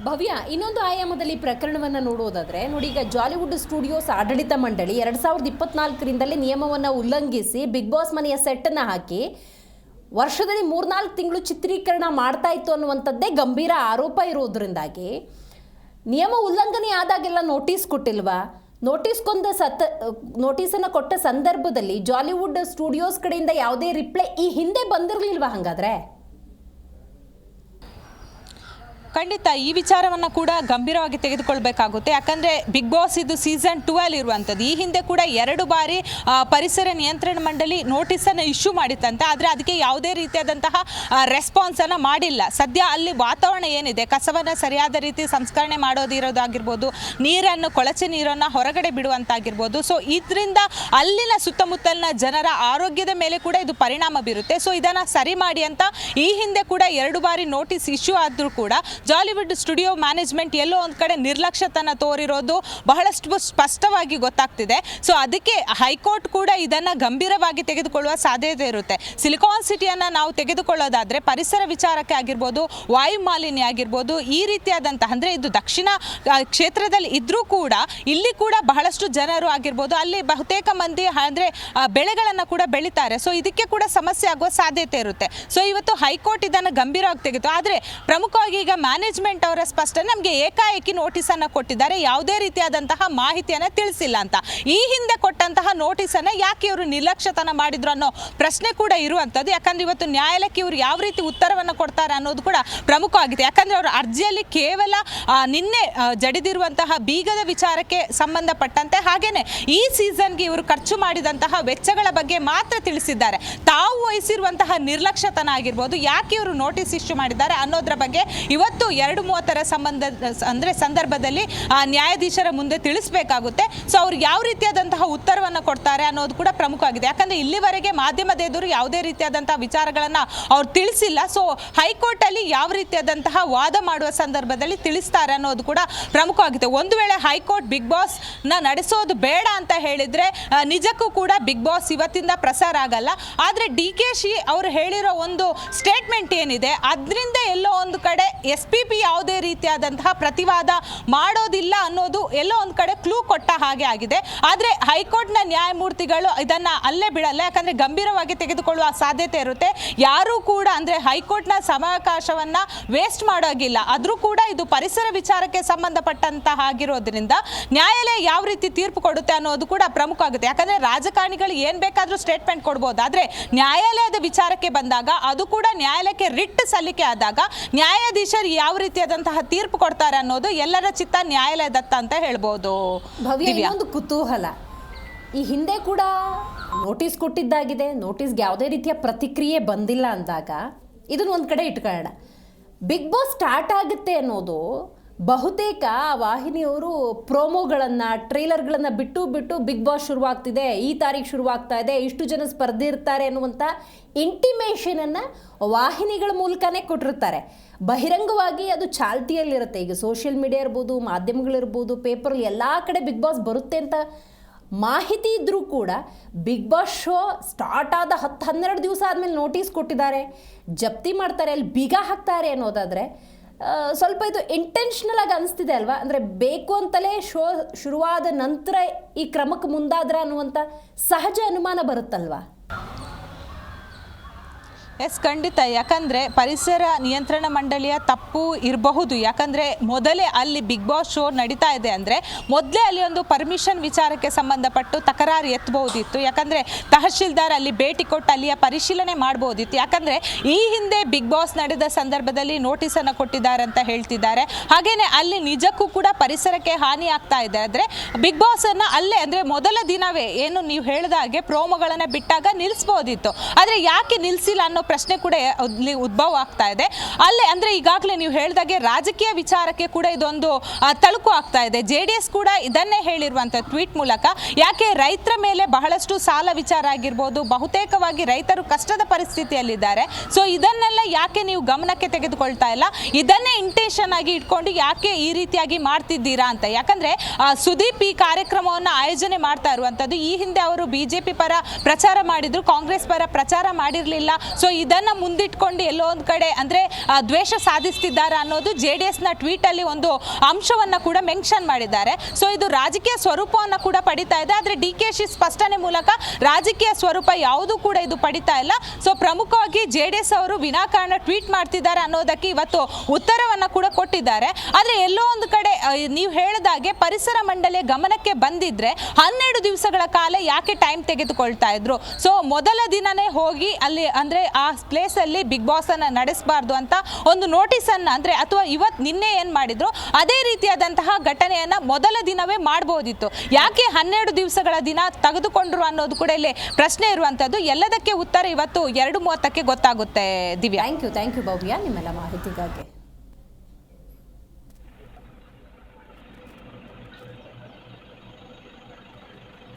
ಭವ್ಯ, ಇನ್ನೊಂದು ಆಯಾಮದಲ್ಲಿ ಪ್ರಕರಣವನ್ನು ನೋಡುವುದಾದರೆ ನೋಡಿ ಈಗ ಜಾಲಿವುಡ್ ಸ್ಟುಡಿಯೋಸ್ ಆಡಳಿತ ಮಂಡಳಿ ಎರಡು ಸಾವಿರದ ಇಪ್ಪತ್ನಾಲ್ಕರಿಂದಲೇ ನಿಯಮವನ್ನು ಉಲ್ಲಂಘಿಸಿ ಬಿಗ್ ಬಾಸ್ ಮನೆಯ ಸೆಟ್ಟನ್ನು ಹಾಕಿ ವರ್ಷದಲ್ಲಿ ಮೂರ್ನಾಲ್ಕು ತಿಂಗಳು ಚಿತ್ರೀಕರಣ ಮಾಡ್ತಾ ಇತ್ತು ಅನ್ನುವಂಥದ್ದೇ ಗಂಭೀರ ಆರೋಪ ಇರೋದ್ರಿಂದಾಗಿ ನಿಯಮ ಉಲ್ಲಂಘನೆ ಆದಾಗೆಲ್ಲ ನೋಟಿಸ್ ಕೊಟ್ಟಿಲ್ವಾ? ನೋಟಿಸ್ ಕೊಂದ ಸತ, ನೋಟಿಸನ್ನು ಕೊಟ್ಟ ಸಂದರ್ಭದಲ್ಲಿ ಜಾಲಿವುಡ್ ಸ್ಟುಡಿಯೋಸ್ ಕಡೆಯಿಂದ ಯಾವುದೇ ರಿಪ್ಲೈ ಈ ಹಿಂದೆ ಬಂದಿರಲಿಲ್ವಾ ಹಾಗಾದ್ರೆ? ಖಂಡಿತ ಈ ವಿಚಾರವನ್ನು ಕೂಡ ಗಂಭೀರವಾಗಿ ತೆಗೆದುಕೊಳ್ಬೇಕಾಗುತ್ತೆ. ಯಾಕಂದ್ರೆ ಬಿಗ್ ಬಾಸ್ ಇದು ಸೀಸನ್ ಟೂ ಅಲ್ಲಿ ಇರುವಂಥದ್ದು. ಈ ಹಿಂದೆ ಕೂಡ ಎರಡು ಬಾರಿ ಪರಿಸರ ನಿಯಂತ್ರಣ ಮಂಡಳಿ ನೋಟಿಸನ್ನು ಇಶ್ಯೂ ಮಾಡಿತ್ತಂತೆ. ಆದರೆ ಅದಕ್ಕೆ ಯಾವುದೇ ರೀತಿಯಾದಂತಹ ರೆಸ್ಪಾನ್ಸನ್ನು ಮಾಡಿಲ್ಲ. ಸದ್ಯ ಅಲ್ಲಿ ವಾತಾವರಣ ಏನಿದೆ? ಕಸವನ್ನು ಸರಿಯಾದ ರೀತಿ ಸಂಸ್ಕರಣೆ ಮಾಡೋದಿರೋದಾಗಿರ್ಬೋದು ನೀರನ್ನು, ಕೊಳಚೆ ನೀರನ್ನು ಹೊರಗಡೆ ಬಿಡುವಂತಾಗಿರ್ಬೋದು. ಸೊ ಇದರಿಂದ ಅಲ್ಲಿನ ಸುತ್ತಮುತ್ತಲಿನ ಜನರ ಆರೋಗ್ಯದ ಮೇಲೆ ಕೂಡ ಇದು ಪರಿಣಾಮ ಬೀರುತ್ತೆ. ಸೊ ಇದನ್ನು ಸರಿ ಮಾಡಿ ಅಂತ ಈ ಹಿಂದೆ ಕೂಡ ಎರಡು ಬಾರಿ ನೋಟಿಸ್ ಇಶ್ಯೂ ಆದರೂ ಕೂಡ ಜಾಲಿವುಡ್ ಸ್ಟುಡಿಯೋ ಮ್ಯಾನೇಜ್ಮೆಂಟ್ ಎಲ್ಲೋ ಒಂದು ಕಡೆ ನಿರ್ಲಕ್ಷ್ಯತನ ತೋರಿರೋದು ಬಹಳಷ್ಟು ಸ್ಪಷ್ಟವಾಗಿ ಗೊತ್ತಾಗ್ತಿದೆ. ಸೊ ಅದಕ್ಕೆ ಹೈಕೋರ್ಟ್ ಕೂಡ ಇದನ್ನು ಗಂಭೀರವಾಗಿ ತೆಗೆದುಕೊಳ್ಳುವ ಸಾಧ್ಯತೆ ಇರುತ್ತೆ. ಸಿಲಿಕಾನ್ ಸಿಟಿಯನ್ನು ನಾವು ತೆಗೆದುಕೊಳ್ಳೋದಾದರೆ ಪರಿಸರ ವಿಚಾರಕ್ಕೆ ಆಗಿರ್ಬೋದು ವಾಯು ಮಾಲಿನ್ಯ ಆಗಿರ್ಬೋದು, ಈ ರೀತಿಯಾದಂತಹ, ಅಂದರೆ ಇದು ದಕ್ಷಿಣ ಕ್ಷೇತ್ರದಲ್ಲಿ ಇದ್ದರೂ ಕೂಡ ಇಲ್ಲಿ ಕೂಡ ಬಹಳಷ್ಟು ಜನರು ಆಗಿರ್ಬೋದು, ಅಲ್ಲಿ ಬಹುತೇಕ ಮಂದಿ, ಅಂದರೆ ಬೆಳೆಗಳನ್ನು ಕೂಡ ಬೆಳೀತಾರೆ. ಸೊ ಇದಕ್ಕೆ ಕೂಡ ಸಮಸ್ಯೆ ಆಗುವ ಸಾಧ್ಯತೆ ಇರುತ್ತೆ. ಸೊ ಇವತ್ತು ಹೈಕೋರ್ಟ್ ಇದನ್ನು ಗಂಭೀರವಾಗಿ ತೆಗೆದು, ಆದರೆ ಪ್ರಮುಖವಾಗಿ ಈಗ ಮ್ಯಾನೇಜ್ಮೆಂಟ್ ಅವರ ಸ್ಪಷ್ಟನೆ ನಮಗೆ ಏಕಾಏಕಿ ನೋಟಿಸನ್ನು ಕೊಟ್ಟಿದ್ದಾರೆ. ಯಾವುದೇ ರೀತಿಯಾದಂತಹ ಮಾಹಿತಿಯನ್ನು ತಿಳಿಸಿಲ್ಲ ಅಂತ. ಈ ಹಿಂದೆ ಕೊಟ್ಟಂತಹ ನೋಟಿಸನ್ನು ಯಾಕೆ ಇವರು ನಿರ್ಲಕ್ಷ್ಯತನ ಮಾಡಿದ್ರು ಅನ್ನೋ ಪ್ರಶ್ನೆ ಕೂಡ ಇರುವಂಥದ್ದು. ಯಾಕಂದ್ರೆ ಇವತ್ತು ನ್ಯಾಯಾಲಯಕ್ಕೆ ಇವರು ಯಾವ ರೀತಿ ಉತ್ತರವನ್ನು ಕೊಡ್ತಾರೆ ಅನ್ನೋದು ಕೂಡ ಪ್ರಮುಖವಾಗಿದೆ. ಯಾಕಂದ್ರೆ ಅವರ ಅರ್ಜಿಯಲ್ಲಿ ಕೇವಲ ನಿನ್ನೆ ಜಡಿದಿರುವಂತಹ ಬೀಗದ ವಿಚಾರಕ್ಕೆ ಸಂಬಂಧಪಟ್ಟಂತೆ ಹಾಗೇನೆ ಈ ಸೀಸನ್ಗೆ ಇವರು ಖರ್ಚು ಮಾಡಿದಂತಹ ವೆಚ್ಚಗಳ ಬಗ್ಗೆ ಮಾತ್ರ ತಿಳಿಸಿದ್ದಾರೆ. ತಾವು ವಹಿಸಿರುವಂತಹ ನಿರ್ಲಕ್ಷ್ಯತನ ಆಗಿರ್ಬೋದು, ಯಾಕೆ ಇವರು ನೋಟಿಸ್ ಇಶ್ಯೂ ಮಾಡಿದ್ದಾರೆ ಅನ್ನೋದ್ರ ಬಗ್ಗೆ ಇವತ್ತು ಎರಡು ಮೂವತ್ತರ ಸಂಬಂಧ ಅಂದರೆ ಸಂದರ್ಭದಲ್ಲಿ ಆ, ನ್ಯಾಯಾಧೀಶರ ಮುಂದೆ ತಿಳಿಸಬೇಕಾಗುತ್ತೆ. ಸೊ ಅವ್ರು ಯಾವ ರೀತಿಯಾದಂತಹ ಉತ್ತರವನ್ನು ಕೊಡ್ತಾರೆ ಅನ್ನೋದು ಕೂಡ ಪ್ರಮುಖವಾಗಿದೆ. ಯಾಕಂದರೆ ಇಲ್ಲಿವರೆಗೆ ಮಾಧ್ಯಮದ ಎದುರು ಯಾವುದೇ ರೀತಿಯಾದಂತಹ ವಿಚಾರಗಳನ್ನು ಅವ್ರು ತಿಳಿಸಿಲ್ಲ. ಸೊ ಹೈಕೋರ್ಟಲ್ಲಿ ಯಾವ ರೀತಿಯಾದಂತಹ ವಾದ ಮಾಡುವ ಸಂದರ್ಭದಲ್ಲಿ ತಿಳಿಸ್ತಾರೆ ಅನ್ನೋದು ಕೂಡ ಪ್ರಮುಖವಾಗಿದೆ. ಒಂದು ವೇಳೆ ಹೈಕೋರ್ಟ್ ಬಿಗ್ ಬಾಸ್ನ ನಡೆಸೋದು ಬೇಡ ಅಂತ ಹೇಳಿದರೆ ನಿಜಕ್ಕೂ ಕೂಡ ಬಿಗ್ ಬಾಸ್ ಇವತ್ತಿಂದ ಪ್ರಸಾರ ಆಗಲ್ಲ. ಆದರೆ ಡಿ ಕೆ ಶಿ ಅವರು ಹೇಳಿರೋ ಒಂದು ಸ್ಟೇಟ್ಮೆಂಟ್ ಏನಿದೆ ಅದರಿಂದ ಎಲ್ಲೋ ಒಂದು ಕಡೆ ಎಸ್ ಪಿ ಪಿ ಯಾವುದೇ ರೀತಿಯಾದಂತಹ ಪ್ರತಿವಾದ ಮಾಡೋದಿಲ್ಲ ಅನ್ನೋದು ಎಲ್ಲೋ ಒಂದು ಕಡೆ ಕ್ಲೂ ಕೊಟ್ಟ ಹಾಗೆ ಆಗಿದೆ. ಆದರೆ ಹೈಕೋರ್ಟ್ನ ನ್ಯಾಯಮೂರ್ತಿಗಳು ಇದನ್ನು ಅಲ್ಲೇ ಬಿಡಲ್ಲ, ಯಾಕಂದರೆ ಗಂಭೀರವಾಗಿ ತೆಗೆದುಕೊಳ್ಳುವ ಸಾಧ್ಯತೆ ಇರುತ್ತೆ. ಯಾರೂ ಕೂಡ ಅಂದರೆ ಹೈಕೋರ್ಟ್ನ ಸಮಾವಕಾಶವನ್ನು ವೇಸ್ಟ್ ಮಾಡೋಗಿಲ್ಲ. ಆದರೂ ಕೂಡ ಇದು ಪರಿಸರ ವಿಚಾರಕ್ಕೆ ಸಂಬಂಧಪಟ್ಟಂತಹ ಆಗಿರೋದ್ರಿಂದ ನ್ಯಾಯಾಲಯ ಯಾವ ರೀತಿ ತೀರ್ಪು ಕೊಡುತ್ತೆ ಅನ್ನೋದು ಕೂಡ ಪ್ರಮುಖ ಆಗುತ್ತೆ. ಯಾಕಂದರೆ ರಾಜಕಾರಣಿಗಳು ಏನು ಬೇಕಾದರೂ ಸ್ಟೇಟ್ಮೆಂಟ್ ಕೊಡ್ಬೋದು. ಆದರೆ ನ್ಯಾಯಾಲಯದ ವಿಚಾರಕ್ಕೆ ಬಂದಾಗ ಅದು ಕೂಡ ನ್ಯಾಯಾಲಯಕ್ಕೆ ರಿಟ್ ಸಲ್ಲಿಕೆ ಆದಾಗ ನ್ಯಾಯಾಧೀಶರು ಯಾವ ರೀತಿಯಾದಂತಹ ತೀರ್ಪು ಕೊಡ್ತಾರೆ ಅನ್ನೋದು ಎಲ್ಲರ ಚಿತ್ತ ನ್ಯಾಯಾಲಯದತ್ತ ಅಂತ ಹೇಳ್ಬೋದು. ಒಂದು ಕುತೂಹಲ. ಈ ಹಿಂದೆ ಕೂಡ ನೋಟಿಸ್ ಕೊಟ್ಟಿದ್ದಾಗಿದೆ. ನೋಟಿಸ್ಗೆ ಯಾವುದೇ ರೀತಿಯ ಪ್ರತಿಕ್ರಿಯೆ ಬಂದಿಲ್ಲ ಅಂದಾಗ ಇದನ್ನ ಒಂದು ಕಡೆ ಇಟ್ಕೊಳ್ಳೋಣ. ಬಿಗ್ ಬಾಸ್ ಸ್ಟಾರ್ಟ್ ಆಗುತ್ತೆ ಅನ್ನೋದು ಬಹುತೇಕ ವಾಹಿನಿಯವರು ಪ್ರೋಮೋಗಳನ್ನು, ಟ್ರೈಲರ್ಗಳನ್ನು ಬಿಟ್ಟು ಬಿಟ್ಟು ಬಿಗ್ ಬಾಸ್ ಶುರುವಾಗ್ತಿದೆ, ಈ ತಾರೀಕು ಶುರುವಾಗ್ತಾ ಇದೆ, ಇಷ್ಟು ಜನ ಸ್ಪರ್ಧೆ ಇರ್ತಾರೆ ಅನ್ನುವಂಥ ಇಂಟಿಮೇಷನನ್ನು ವಾಹಿನಿಗಳ ಮೂಲಕನೇ ಕೊಟ್ಟಿರ್ತಾರೆ. ಬಹಿರಂಗವಾಗಿ ಅದು ಚಾಲ್ತಿಯಲ್ಲಿರುತ್ತೆ. ಈಗ ಸೋಷಿಯಲ್ ಮೀಡಿಯಾ ಇರ್ಬೋದು, ಮಾಧ್ಯಮಗಳಿರ್ಬೋದು ಪೇಪರ್ ಎಲ್ಲ ಕಡೆ ಬಿಗ್ ಬಾಸ್ ಬರುತ್ತೆ ಅಂತ ಮಾಹಿತಿ ಇದ್ದರೂ ಕೂಡ ಬಿಗ್ ಬಾಸ್ ಶೋ ಸ್ಟಾರ್ಟ್ ಆದ ಹತ್ತು ಹನ್ನೆರಡು ದಿವಸ ಆದಮೇಲೆ ನೋಟಿಸ್ ಕೊಟ್ಟಿದ್ದಾರೆ. ಜಪ್ತಿ ಮಾಡ್ತಾರೆ, ಅಲ್ಲಿ ಬೀಗ ಹಾಕ್ತಾರೆ ಅನ್ನೋದಾದರೆ ಸ್ವಲ್ಪ ಇದು ಇಂಟೆನ್ಷನಲ್ ಆಗಿ ಅನಿಸ್ತಿದೆ ಅಲ್ವಾ? ಅಂದರೆ ಬೇಕು ಅಂತಲೇ ಶೋ ಶುರುವಾದ ನಂತರ ಈ ಕ್ರಮಕ್ಕೆ ಮುಂದಾದ್ರ ಅನ್ನುವಂಥ ಸಹಜ ಅನುಮಾನ ಬರುತ್ತಲ್ವಾ? ಎಸ್, ಖಂಡಿತ. ಯಾಕಂದ್ರೆ ಪರಿಸರ ನಿಯಂತ್ರಣ ಮಂಡಳಿಯ ತಪ್ಪು ಇರಬಹುದು. ಯಾಕಂದ್ರೆ ಮೊದಲೇ ಅಲ್ಲಿ ಬಿಗ್ ಬಾಸ್ ಶೋ ನಡೀತಾ ಇದೆ ಅಂದ್ರೆ ಮೊದಲೇ ಅಲ್ಲಿ ಒಂದು ಪರ್ಮಿಷನ್ ವಿಚಾರಕ್ಕೆ ಸಂಬಂಧಪಟ್ಟು ತಕರಾರು ಎತ್ತಬಹುದಿತ್ತು. ಯಾಕಂದ್ರೆ ತಹಶೀಲ್ದಾರ್ ಅಲ್ಲಿ ಭೇಟಿ ಕೊಟ್ಟು ಅಲ್ಲಿಯ ಪರಿಶೀಲನೆ ಮಾಡಬಹುದಿತ್ತು. ಯಾಕಂದ್ರೆ ಈ ಹಿಂದೆ ಬಿಗ್ ಬಾಸ್ ನಡೆದ ಸಂದರ್ಭದಲ್ಲಿ ನೋಟಿಸ್ ಅನ್ನು ಕೊಟ್ಟಿದ್ದಾರೆ ಅಂತ ಹೇಳ್ತಿದ್ದಾರೆ. ಹಾಗೇನೆ ಅಲ್ಲಿ ನಿಜಕ್ಕೂ ಕೂಡ ಪರಿಸರಕ್ಕೆ ಹಾನಿ ಆಗ್ತಾ ಇದೆ. ಅಂದ್ರೆ ಬಿಗ್ ಬಾಸ್ ಅನ್ನ ಅಲ್ಲೇ, ಅಂದ್ರೆ ಮೊದಲ ದಿನವೇ, ಏನು ನೀವು ಹೇಳಿದ ಹಾಗೆ ಪ್ರೋಮೋಗಳನ್ನ ಬಿಟ್ಟಾಗ ನಿಲ್ಲಿಸಬಹುದಿತ್ತು ಆದ್ರೆ ಯಾಕೆ ನಿಲ್ಲಿಸಿಲ್ಲ ಅನ್ನೋ ಪ್ರಶ್ನೆ ಕೂಡ ಅಲ್ಲಿ ಉದ್ಭವ ಆಗ್ತಾ ಇದೆ. ಅಲ್ಲೇ ಅಂದ್ರೆ ಈಗಾಗಲೇ ನೀವು ಹೇಳಿದಾಗೆ ರಾಜಕೀಯ ವಿಚಾರಕ್ಕೆ ಕೂಡ ಇದೊಂದು ತಳುಕು ಆಗ್ತಾ ಇದೆ. ಜೆ ಡಿ ಎಸ್ ಕೂಡ ಇದನ್ನೇ ಹೇಳಿರುವಂತ ಟ್ವೀಟ್ ಮೂಲಕ, ಯಾಕೆ ರೈತರ ಮೇಲೆ ಬಹಳಷ್ಟು ಸಾಲ ವಿಚಾರ ಆಗಿರ್ಬೋದು, ಬಹುತೇಕವಾಗಿ ರೈತರು ಕಷ್ಟದ ಪರಿಸ್ಥಿತಿಯಲ್ಲಿದ್ದಾರೆ. ಸೊ ಇದನ್ನೆಲ್ಲ ಯಾಕೆ ನೀವು ಗಮನಕ್ಕೆ ತೆಗೆದುಕೊಳ್ತಾ ಇಲ್ಲ? ಇದನ್ನೇ ಇಂಟೆನ್ಷನ್ ಆಗಿ ಇಟ್ಕೊಂಡು ಯಾಕೆ ಈ ರೀತಿಯಾಗಿ ಮಾಡ್ತಿದ್ದೀರಾ ಅಂತ. ಯಾಕಂದ್ರೆ ಸುದೀಪ್ ಈ ಕಾರ್ಯಕ್ರಮವನ್ನು ಆಯೋಜನೆ ಮಾಡ್ತಾ ಇರುವಂತದ್ದು, ಈ ಹಿಂದೆ ಅವರು ಬಿಜೆಪಿ ಪರ ಪ್ರಚಾರ ಮಾಡಿದ್ರು, ಕಾಂಗ್ರೆಸ್ ಪರ ಪ್ರಚಾರ ಮಾಡಿರಲಿಲ್ಲ. ಸೊ ಇದನ್ನ ಮುಂದಿಟ್ಕೊಂಡು ಎಲ್ಲೋ ಒಂದು ಕಡೆ ಅಂದ್ರೆ ದ್ವೇಷ ಸಾಧಿಸ್ತಿದ್ದಾರೆ ಅನ್ನೋದು ಜೆ ಡಿ ಟ್ವೀಟ್ ಅಲ್ಲಿ ಒಂದು ಅಂಶವನ್ನ ಕೂಡ ಮೆನ್ಷನ್ ಮಾಡಿದ್ದಾರೆ. ಸೊ, ಇದು ರಾಜಕೀಯ ಸ್ವರೂಪವನ್ನು ಕೂಡ ಪಡಿತಾ ಇದೆ. ಆದ್ರೆ ಡಿ ಕೆ ಶಿ ಸ್ಪಷ್ಟನೆ ಮೂಲಕ ರಾಜಕೀಯ ಸ್ವರೂಪ ಯಾವುದು ಕೂಡ ಇದು ಪಡಿತಾ ಇಲ್ಲ. ಸೊ, ಪ್ರಮುಖವಾಗಿ ಜೆ ಡಿ ಎಸ್ ಅವರು ವಿನಾಕಾರಣ ಟ್ವೀಟ್ ಮಾಡ್ತಿದ್ದಾರೆ ಅನ್ನೋದಕ್ಕೆ ಇವತ್ತು ಉತ್ತರವನ್ನ ಕೂಡ ಕೊಟ್ಟಿದ್ದಾರೆ. ಆದ್ರೆ ಎಲ್ಲೋ ಒಂದು ಕಡೆ ನೀವು ಹೇಳಿದಾಗೆ ಪರಿಸರ ಮಂಡಳಿಯ ಗಮನಕ್ಕೆ ಬಂದಿದ್ರೆ ಹನ್ನೆರಡು ದಿವಸಗಳ ಕಾಲ ಯಾಕೆ ಟೈಮ್ ತೆಗೆದುಕೊಳ್ತಾ ಇದ್ರು? ಸೊ, ಮೊದಲ ದಿನನೇ ಹೋಗಿ ಅಲ್ಲಿ ಅಂದ್ರೆ ಆ ಪ್ಲೇಸಲ್ಲಿ ಬಿಗ್ ಬಾಸನ್ನು ನಡೆಸಬಾರ್ದು ಅಂತ ಒಂದು ನೋಟಿಸನ್ನು ಅಂದರೆ ಅಥವಾ ಇವತ್ತು ನಿನ್ನೆ ಏನು ಮಾಡಿದ್ರು, ಅದೇ ರೀತಿಯಾದಂತಹ ಘಟನೆಯನ್ನು ಮೊದಲ ದಿನವೇ ಮಾಡ್ಬೋದಿತ್ತು. ಯಾಕೆ ಹನ್ನೆರಡು ದಿವಸಗಳ ದಿನ ತೆಗೆದುಕೊಂಡ್ರು ಅನ್ನೋದು ಕೂಡ ಇಲ್ಲಿ ಪ್ರಶ್ನೆ ಇರುವಂಥದ್ದು ಎಲ್ಲದಕ್ಕೆ ಉತ್ತರ ಇವತ್ತು ಎರಡು ಮೂವತ್ತಕ್ಕೆ ಗೊತ್ತಾಗುತ್ತೆ, Divya. Thank you thank you Bhavya, ನಿಮ್ಮೆಲ್ಲ ಮಾಹಿತಿಗಾಗಿ.